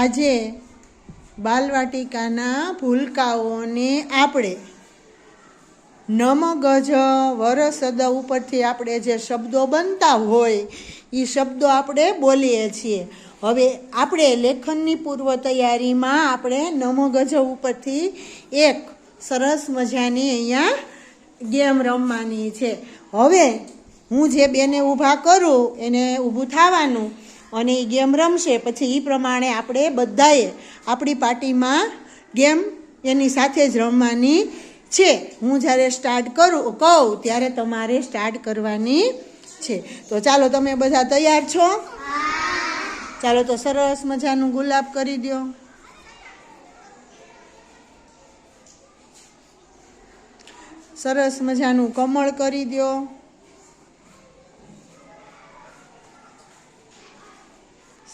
આજે બાલવાટિકાના ભૂલકાઓને આપણે નમ ગજ વરસદ ઉપરથી આપણે જે શબ્દો બનતા હોય એ શબ્દો આપણે બોલીએ છીએ. હવે આપણે લેખનની પૂર્વ તૈયારીમાં આપણે નમગજ ઉપરથી એક સરસ મજાની અહીંયા ગેમ રમવાની છે. હવે હું જે બેને ઊભા કરું, એને ઊભું થવાનું. અને એ ગેમ રમશે. પછી એ પ્રમાણે આપણે બધાએ આપણી પાર્ટીમાં ગેમ એની સાથે જ રમવાની છે. હું જ્યારે સ્ટાર્ટ કરું, કહું ત્યારે તમારે સ્ટાર્ટ કરવાની છે. તો ચાલો તમે બધા તૈયાર છો? ચાલો તો સરસ મજાનું ગુલાબ કરી દો. સરસ મજાનું કમળ કરી દો.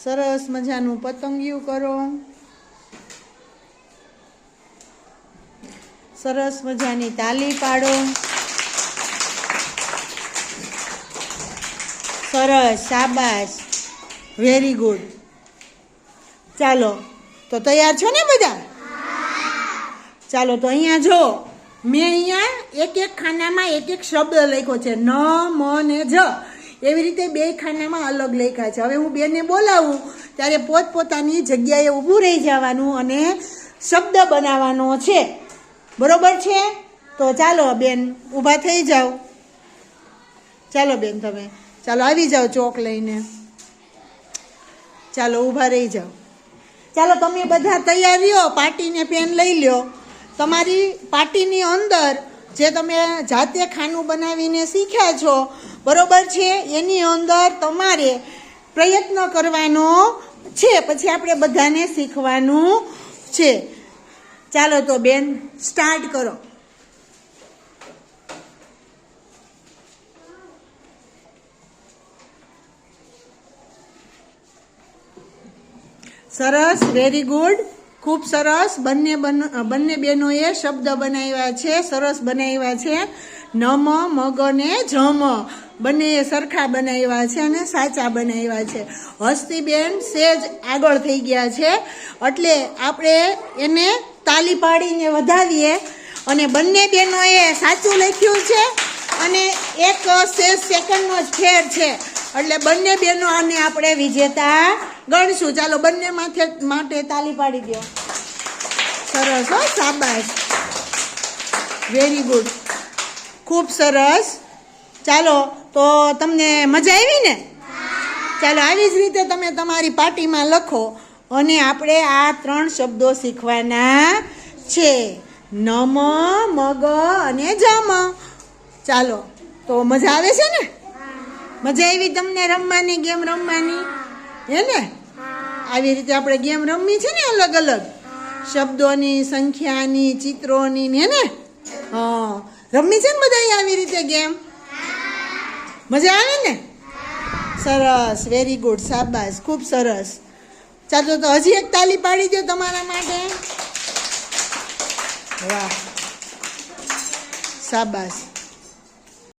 સરસ મજાનું પતંગિયું કરો. સરસ મજાની તાલી પાડો. સરસ, શાબાશ. વેરી ગુડ ચાલો, તો તૈયાર છો ને બધા? ચાલો, તો અહીંયા જો, મેં અહીંયા એક એક ખાનામાં એક એક શબ્દ લખ્યો છે. ન, મ ને જ. એવી રીતે બે ખાનામાં અલગ લખ્યા છે. હવે હું બેને બોલાવું, ત્યારે પોતપોતાની જગ્યાએ ઊભું રહી જવાનું અને શબ્દ બનાવવાનો છે. બરોબર છે? તો ચાલો બેન, ઊભા થઈ જાઓ. ચાલો બેન તમે, ચાલો આવી જાઓ ચોક લઈને. ચાલો ઊભા રહી જાઓ. ચાલો તમે બધા તૈયાર રહ્યો, પાર્ટીને પેન લઈ લ્યો. તમારી પાર્ટીની અંદર જે તમે જાતે ખાનું બનાવીને શીખ્યા છો બરોબર છે? એની અંદર તમારે પ્રયત્ન કરવાનો છે. પછી આપણે બધાને શીખવાનું છે. ચાલો તો બેન સ્ટાર્ટ કરો. સરસ વેરી ગુડ ખૂબ સરસ. બંને બન- બહેનોએ શબ્દ બનાવ્યા છે, સરસ બનાવ્યા છે. નમ, મગ ને જમ. બંને સરખા બનાવ્યા છે અને સાચા બનાવ્યા છે. હસ્તીબેન સેજ આગળ થઈ ગયા છે. એટલે આપણે એને તાલી પાડીને વધાવીએ અને બંને બહેનોએ સાચું લખ્યું છે અને એક સેજ સેકન્ડનો જ ફેર છે. એટલે બંને બહેનો આને આપણે વિજેતા ગણશું. ચાલો બંને માથે માટે તાલી પાડી દો. સરસ હો સાબાશ વેરી ગુડ ખૂબ સરસ. ચાલો, તો તમને મજા આવી ને? ચાલો, આવી જ રીતે તમે તમારી પાર્ટીમાં લખો અને આપણે આ ત્રણ શબ્દો શીખવાના છે. નમ, મગ અને જમ. ચાલો, તો મજા આવે છે ને? મજા આવી તમને રમવાની, ગેમ રમવાની? હે ને? આવી રીતે આપણે ગેમ રમવી છે ને અલગ અલગ. શબ્દોની, સંખ્યાની, ચિત્રોની હે ને? હા. રમવી છે ને બધા આવી રીતે ગેમ? મજા આવે ને? સરસ. વેરી ગુડ શાબાશ. ખૂબ સરસ. ચાલો તો હજી એક તાલી પાડી દો તમારા માટે. વાહ. શાબાશ.